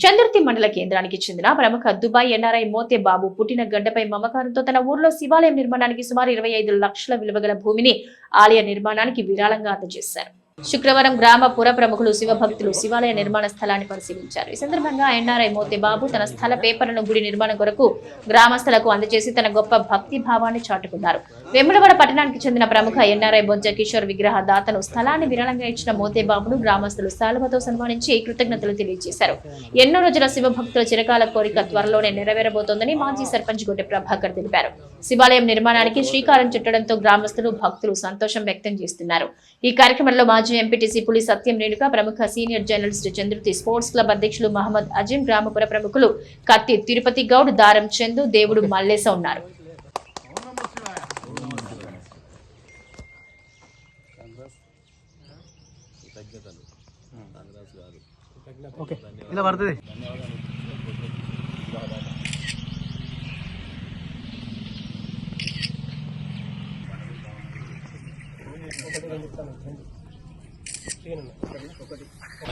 చంద్రుతి మండల కేంద్రానికి చెందిన ప్రముఖ దుబాయ్ ఎన్ఆర్ఐ మోతే బాబు పుట్టిన గడ్డపై మమకారంతో తన ఊర్లో శివాలయం నిర్మాణానికి సుమారు ఇరవై ఐదు లక్షల విలువగల భూమిని ఆలయ నిర్మాణానికి విరాళంగా అందజేశారు. శుక్రవారం గ్రామ పుర ప్రముఖులు శివభక్తులు శివాలయ నిర్మాణ స్థలాన్ని పరిశీలించారు. ఈ సందర్భంగా ఎన్ఆర్ఐ మోతే బాబు తన స్థల పేపర్లను గుడి నిర్మాణం కొరకు గ్రామస్తులకు అందజేసి తన గొప్ప భక్తి భావాన్ని చాటుకున్నారు. వెములవాడ పట్టణానికి చెందిన ప్రముఖ ఎన్ఆర్ఐ బొజ్జ కిషోర్ విగ్రహ దాతను స్థలాన్ని విరాళంగా ఇచ్చిన మోతేబాబును గ్రామస్తులు సాలువతో సన్మానించి కృతజ్ఞతలు తెలియజేశారు. ఎన్నో రోజుల శివభక్తుల చిరకాల కోరిక త్వరలోనే నెరవేరబోతోందని మాజీ సర్పంచ్ గుడ్డి ప్రభాకర్ తెలిపారు. శివాలయం నిర్మాణానికి శ్రీకారం చుట్టడంతో గ్రామస్తులు భక్తులు సంతోషం వ్యక్తం చేస్తున్నారు. ఈ కార్యక్రమంలో మాజీ ఎంపీటీసీ పులి సత్యం రేణుక ప్రముఖ senior journalist Chandurthi sports club అధ్యక్షులు మహమ్మద్ అజీం గ్రామపుర ప్రముఖులు కత్తి తిరుపతి గౌడ్ దారం చందు దేవుడు మల్లేస ఉన్నారు. ఇలా పడుతుంది.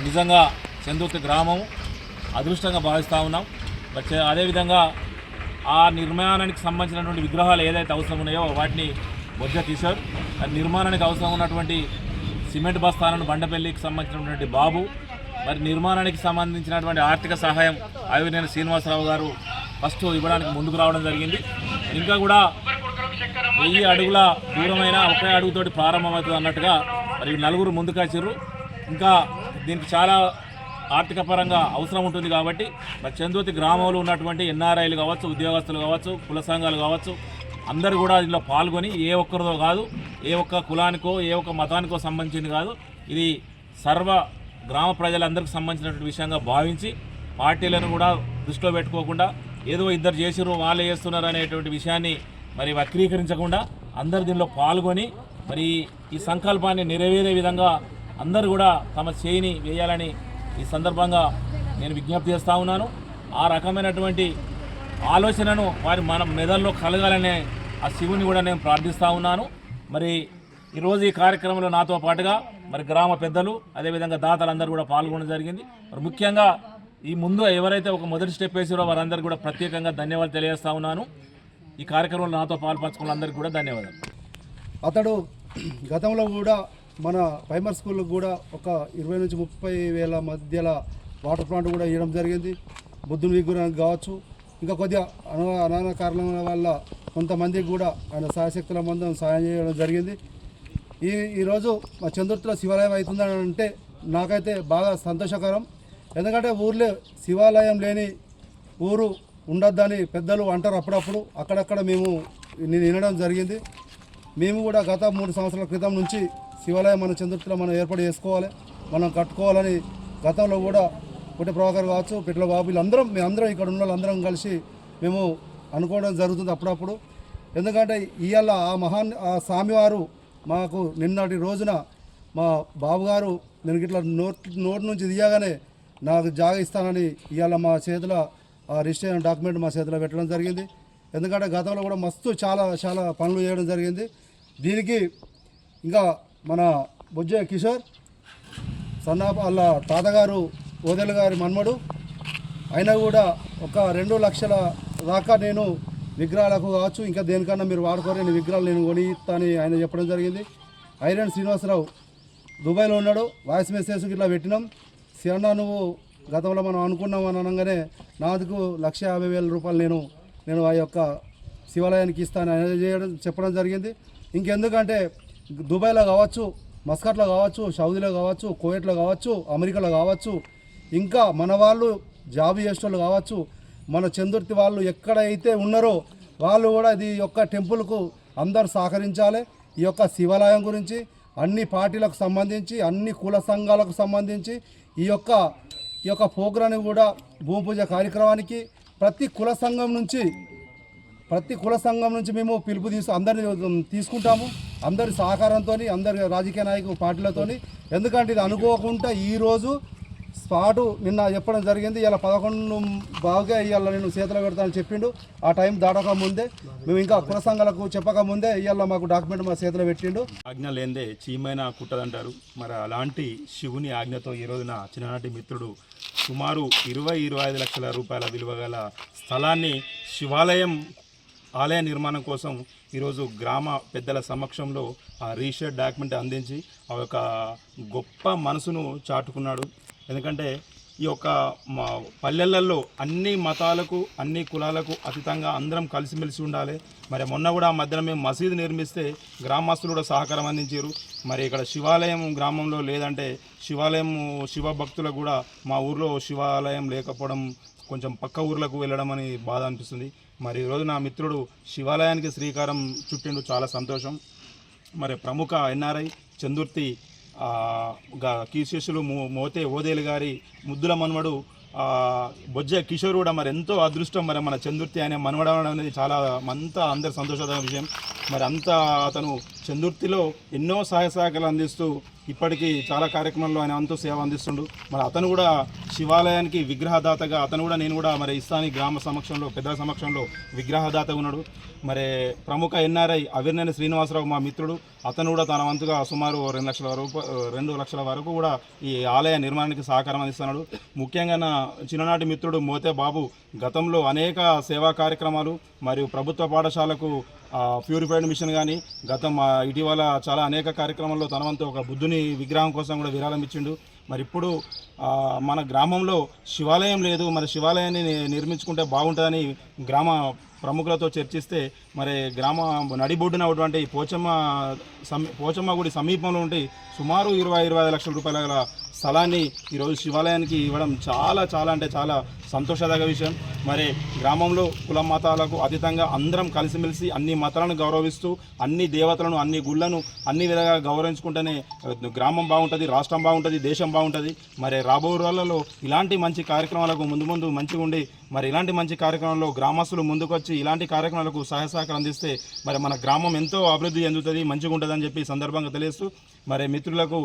నిజంగా చందుర్తి గ్రామం అదృష్టంగా భావిస్తూ ఉన్నాం. బట్ చే- అదేవిధంగా ఆ నిర్మాణానికి సంబంధించినటువంటి విగ్రహాలు ఏదైతే అవసరం ఉన్నాయో వాటిని బొజ్జ ఆ నిర్మాణానికి అవసరం ఉన్నటువంటి సిమెంట్ బస్తాలను బండపల్లికి సంబంధించినటువంటి బాబు మరి నిర్మాణానికి సంబంధించినటువంటి ఆర్థిక సహాయం అవినేని శ్రీనివాసరావు గారు ఫస్ట్ ఇవ్వడానికి ముందుకు రావడం జరిగింది. ఇంకా కూడా వెయ్యి అడుగుల దూరమైన ఒకే అడుగుతోటి ప్రారంభమవుతుంది అన్నట్టుగా మరి నలుగురు ముందుకు వచ్చారు ఇంకా దీనికి చాలా ఆర్థిక పరంగా అవసరం ఉంటుంది కాబట్టి మరి చందోతి గ్రామంలో ఉన్నటువంటి ఎన్ఆర్ఐలు కావచ్చు ఉద్యోగస్తులు కావచ్చు కుల సంఘాలు కావచ్చు అందరూ కూడా దీనిలో పాల్గొని ఏ ఒక్కరిదో కాదు ఏ ఒక్క కులానికో ఏ ఒక్క మతానికో సంబంధించింది కాదు. ఇది సర్వ గ్రామ ప్రజలందరికీ సంబంధించినటువంటి విషయంగా భావించి పార్టీలను కూడా దృష్టిలో పెట్టుకోకుండా ఏదో ఇద్దరు చేసిరు వాళ్ళే చేస్తున్నారు అనేటువంటి విషయాన్ని మరి వక్రీకరించకుండా అందరు దీనిలో పాల్గొని మరి ఈ సంకల్పాన్ని నెరవేరే విధంగా అందరూ కూడా తమ చేయిని వేయాలని ఈ సందర్భంగా నేను విజ్ఞప్తి చేస్తూ ఉన్నాను. ఆ రకమైనటువంటి ఆలోచనను వారి మన మెదల్లో కలగాలనే ఆ శివుని కూడా నేను ప్రార్థిస్తూ ఉన్నాను. మరి ఈరోజు ఈ కార్యక్రమంలో నాతో పాటుగా మరి గ్రామ పెద్దలు అదేవిధంగా దాతలందరూ కూడా పాల్గొనడం జరిగింది. మరి ముఖ్యంగా ఈ ముందు ఎవరైతే ఒక మొదటి స్టెప్ వేసారో వారందరికీ కూడా ప్రత్యేకంగా ధన్యవాదాలు తెలియజేస్తా ఉన్నాను. ఈ కార్యక్రమంలో నాతో పాల్పంచుకున్న అందరికీ కూడా ధన్యవాదాలు. అతడు గతంలో కూడా మన ప్రైమరీ స్కూల్లో కూడా ఒక ఇరవై నుంచి ముప్పై వేల మధ్యల వాటర్ ప్లాంట్ కూడా ఇవ్వడం జరిగింది. బుద్ధుని విగ్రహం కావచ్చు ఇంకా కొద్దిగా అన అనాన కారణాల వల్ల కొంతమందికి కూడా ఆయన సహశక్తుల మందం సాయం చేయడం జరిగింది. ఈ ఈరోజు మా చంద్రుతిలో శివాలయం అవుతుందని అంటే నాకైతే బాగా సంతోషకరం. ఎందుకంటే ఊర్లో శివాలయం లేని ఊరు ఉండొద్దని పెద్దలు అంటారు అప్పుడప్పుడు. అక్కడక్కడ మేము నేను వినడం జరిగింది. మేము కూడా గత మూడు సంవత్సరాల క్రితం నుంచి శివాలయం మన చంద్రుతిలో మనం ఏర్పాటు చేసుకోవాలి మనం కట్టుకోవాలని గతంలో కూడా పుట్టి ప్రభాకర్ కావచ్చు పిట్ల బాబు వీళ్ళందరం మేమందరం ఇక్కడ ఉన్న వాళ్ళందరం కలిసి మేము అనుకోవడం జరుగుతుంది అప్పుడప్పుడు. ఎందుకంటే ఇవాళ ఆ మహాన్ ఆ స్వామివారు మాకు నిన్నటి రోజున మా బాబుగారు నేను ఇట్లా నోట్ నోట్ నుంచి దియగానే నాకు జాగ ఇస్తానని ఇవాళ మా చేతిలో ఆ రిజిస్ట్రేషన్ డాక్యుమెంట్ మా చేతిలో పెట్టడం జరిగింది. ఎందుకంటే గతంలో కూడా మస్తు చాలా చాలా పనులు చేయడం జరిగింది. దీనికి ఇంకా మన బుజ్జ కిషోర్ సన్నా వాళ్ళ తాతగారు ఓదెల గారి మన్మడు. అయినా కూడా ఒక రెండు లక్షల దాకా నేను విగ్రహాలకు కావచ్చు ఇంకా దేనికన్నా మీరు వాడుకోరు నేను విగ్రహాలు నేను కొని ఆయన చెప్పడం జరిగింది. ఐరన్ శ్రీనివాసరావు దుబాయ్లో ఉన్నాడు వాయిస్ మెసేజ్ ఇట్లా పెట్టినాం. శివన్న నువ్వు గతంలో మనం అనుకున్నాం అని అనగానే నాదుకు లక్ష యాభై వేల రూపాయలు నేను నేను ఆ యొక్క శివాలయానికి ఇస్తాను అనేది చేయడం చెప్పడం జరిగింది. ఇంకెందుకంటే దుబాయ్లో కావచ్చు మస్కట్లో కావచ్చు సౌదీలో కావచ్చు కువైట్లో కావచ్చు అమెరికాలో కావచ్చు ఇంకా మన వాళ్ళు జాబ్ చేసేటోళ్ళు కావచ్చు మన చందుర్తి వాళ్ళు ఎక్కడైతే ఉన్నారో వాళ్ళు కూడా ఇది యొక్క టెంపుల్కు అందరు సహకరించాలి. ఈ యొక్క శివాలయం గురించి అన్ని పార్టీలకు సంబంధించి అన్ని కుల సంఘాలకు సంబంధించి ఈ యొక్క ఈ యొక్క ప్రోగ్రాన్ని కూడా భూమి పూజ కార్యక్రమానికి ప్రతి కుల సంఘం నుంచి ప్రతి కుల సంఘం నుంచి మేము పిలుపు తీసు అందరిని తీసుకుంటాము. అందరి సహకారంతో అందరి రాజకీయ నాయకుల పార్టీలతోని. ఎందుకంటే ఇది అనుకోకుండా ఈరోజు స్పాటు నిన్న చెప్పడం జరిగింది. ఇలా పదకొండు బాగా ఇవాళ నేను చేతిలో పెడతానని చెప్పిండు. ఆ టైం దాటక ముందే మేము ఇంకా కుల సంఘాలకు చెప్పక ముందే ఇవాళ మాకు డాక్యుమెంట్ మా చేతిలో పెట్టిండు. ఆజ్ఞ లేదే చీమైన కుట్టదంటారు. మరి అలాంటి శివుని ఆజ్ఞతో ఈ రోజున చిన్ననాటి మిత్రుడు సుమారు ఇరవై ఇరవై ఐదు లక్షల రూపాయల విలువ గల స్థలాన్ని శివాలయం ఆలయ నిర్మాణం కోసం ఈరోజు గ్రామ పెద్దల సమక్షంలో ఆ రీషేర్ డాక్యుమెంట్ అందించి ఆ యొక్క గొప్ప మనసును చాటుకున్నాడు. ఎందుకంటే ఈ యొక్క మా పల్లెలలో అన్ని మతాలకు అన్ని కులాలకు అతీతంగా అందరం కలిసిమెలిసి ఉండాలి. మరి మొన్న కూడా ఆ మధ్యన మేము మసీదు నిర్మిస్తే గ్రామస్తులు కూడా సహకారం అందించారు. మరి ఇక్కడ శివాలయం గ్రామంలో లేదంటే శివాలయం శివ భక్తులకు కూడా మా ఊర్లో శివాలయం లేకపోవడం కొంచెం పక్క ఊర్లకు వెళ్ళడం అని బాధ అనిపిస్తుంది. మరి ఈరోజు నా మిత్రుడు శివాలయానికి శ్రీకారం చుట్టిండు చాలా సంతోషం. మరి ప్రముఖ ఎన్ఆర్ఐ చందుర్తి ఆ, మో- మోతే ఓదేలు గారి ముద్దుల మనవడు బొజ్జ కిషోర్ కూడా మరి ఎంతో అదృష్టం మరి మన చందుర్తి అనే మనవడం అనేది చాలా అంతా అందరి సంతోషమైన విషయం. మరి అంత అతను చందుర్తిలో ఎన్నో సహాయ సహకారాలు అందిస్తూ ఇప్పటికీ చాలా కార్యక్రమాల్లో ఆయన అంతో సేవ అందిస్తుండు. మరి అతను కూడా శివాలయానికి విగ్రహదాతగా అతను కూడా నేను కూడా మరి ఇస్తాని గ్రామ సమక్షంలో పెద్దల సమక్షంలో విగ్రహదాత ఉన్నాడు. మరి ప్రముఖ ఎన్ఆర్ఐ అవిర్నేని శ్రీనివాసరావు మా మిత్రుడు. అతను కూడా తన వంతుగా సుమారు రెండు లక్షల రూప రెండు లక్షల వరకు కూడా ఈ ఆలయ నిర్మాణానికి సహకారం అందిస్తున్నాడు. ముఖ్యంగా నా చిన్ననాటి మిత్రుడు మోతే బాబు గతంలో అనేక సేవా కార్యక్రమాలు మరియు ప్రభుత్వ పాఠశాలకు ప్యూరిఫైడ్ మిషన్ కానీ గతం ఇటీవల చాలా అనేక కార్యక్రమాల్లో తన వంతు ఒక బుద్ధుని విగ్రహం కోసం కూడా విరాళం ఇచ్చిండు. మరి ఇప్పుడు మన గ్రామంలో శివాలయం లేదు. మరి శివాలయాన్ని నిర్మించుకుంటే బాగుంటుందని గ్రామ ప్రముఖులతో చర్చిస్తే మరి గ్రామ నడిబొడ్డున ఉన్నటువంటి పోచమ్మ సమీ పోచమ్మ గుడి సమీపంలో ఉండి సుమారు ఇరవై ఇరవై ఐదు లక్షల రూపాయల గల స్థలాన్ని ఈరోజు శివాలయానికి ఇవ్వడం చాలా చాలా అంటే చాలా సంతోషదగ్గ విషయం. మరి గ్రామంలో కుల మతాలకు అతీతంగా అందరం కలిసిమెలిసి అన్ని మతాలను గౌరవిస్తూ అన్ని దేవతలను అన్ని గుళ్ళను అన్ని విధంగా గౌరవించుకుంటేనే గ్రామం బాగుంటుంది రాష్ట్రం బాగుంటుంది దేశం బాగుంటుంది. మరి రాబో రోజులలో ఇలాంటి మంచి కార్యక్రమాలకు ముందు ముందు మంచిగా ఉండి మరి ఇలాంటి మంచి కార్యక్రమంలో గ్రామస్తులు ముందుకొచ్చి ఇలాంటి కార్యక్రమాలకు సహాయ సహకారం అందిస్తే మరి మన గ్రామం ఎంతో అభివృద్ధి చెందుతుంది మంచిగా ఉంటుందని చెప్పి సందర్భంగా తెలియస్తూ మరి మిత్రులకు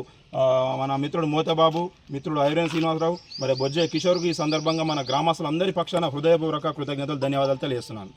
మన మిత్రుడు మోతబాబు మిత్రుడు ఐరన్ శ్రీనివాసరావు మరి బొజ్జే కిషోర్కి ఈ సందర్భంగా మన గ్రామస్తులందరి పక్షాన హృదయపూర్వక కృతజ్ఞతలు ధన్యవాదాలు తెలియజేస్తున్నాను.